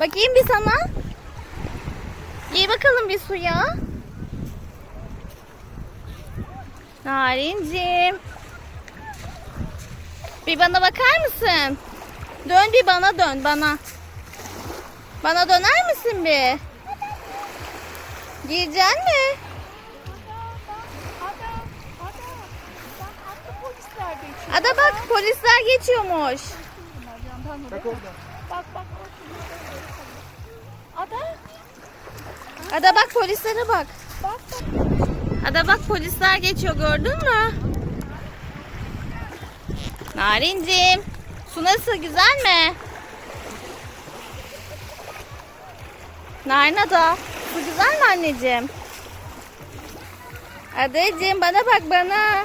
Bakayım bir sana. Giy bakalım bir suya. Narincim. Bir bana bakar mısın? Dön bir bana dön bana. Bana döner misin bir? Gireceksin mi? Ada. Bak polisler de Ada bak oraya. Bak bak. Ada, Ada bak polislere bak. bak bak. Ada bak polisler geçiyor gördün mü? Narincim. Su nasıl güzel mi? Narin Ada. Su güzel mi anneciğim? Adacığım bana bak bana.